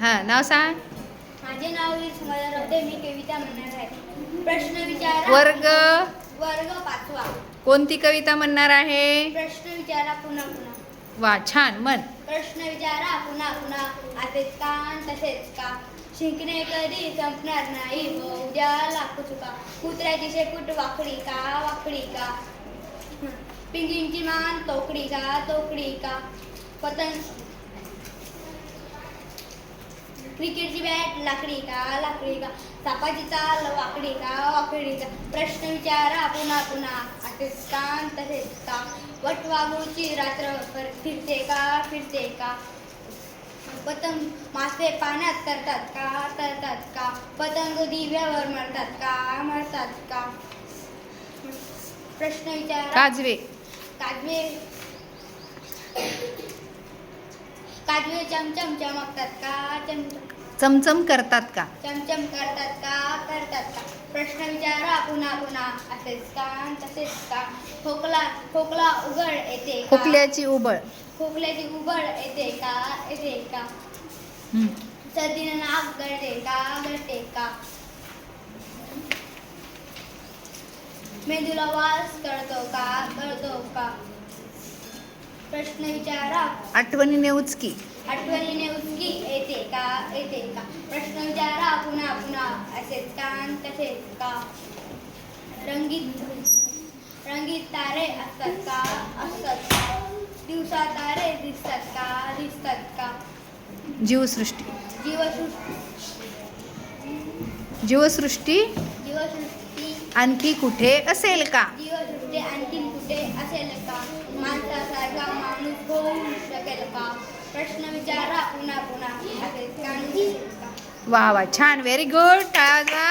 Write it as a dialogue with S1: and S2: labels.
S1: हां नाव सांग.
S2: माझे नाव मी कविता म्हणणार आहे. प्रश्न विचारा.
S1: वर्ग.
S2: वर्ग पाचवा.
S1: कोणती कविता म्हणणार आहे?
S2: प्रश्न विचारा पुन्हा पुन्हा.
S1: वा छान म्हण
S2: प्रश्न विचारा पुन्हा पुन्हा. असेच का तसेच का? शिंकणे कधी संपणार नाही हो उद्या लाखो चुका. कुत्र्याची शेपूट वाकडी का वाकडी का? पिंगींची मान तोकडी का तोकडी का? पतंग क्रिकेटची बॅट लाकडी का लाकडी का सापाची चाल वाकडी का वाकडी का प्रश्न विचारा पुन्हा पुन्हा. असेच का अन तसेच का वटवाघूळची रात्र फिरते का फिरते का? पतंग मासे पाण्यात तरतात का तरतात का? पतंग दिव्यावर मरतात का मरतात का? प्रश्न विचारा.
S1: काजवे.
S2: काजवे. काजवे चमचम चमकतात का? चमचम.
S1: चमचम करतात का?
S2: चमचम करतात का? करतात का? प्रश्न विचारा पुन्हा पुन्हा. असेच का तसेच का? खोकला खोकला उघड येते का?
S1: खोकल्याची उबळ.
S2: खोकल्याची उघड येते का? येते का?
S1: हं.
S2: सर्दीनं नाक गळते का? गळते का? मेंदूला वास कळतो का? कळतो का? प्रश्न विचारा.
S1: आठवणीने उचकी.
S2: आठवणीने उचकी. येते का? येते का? प्रश्न विचारा. पुन्हा पुन्हा. असेच का अन तसेच का? रंगीत रंगीत तारे असतात का? असतात. का दिवसा तारे दिसतात का? दिसतात का?
S1: जीवसृष्टी.
S2: जीवसृष्टी.
S1: जीवसृष्टी
S2: जीवसृष्टी.
S1: आणखी कुठे असेल का?
S2: जीवसृष्टी आणखीन कुठे असेल का? प्रश्न विचारा पुन्हा पुन्हा.
S1: वा वा छान. व्हेरी गुड टाळा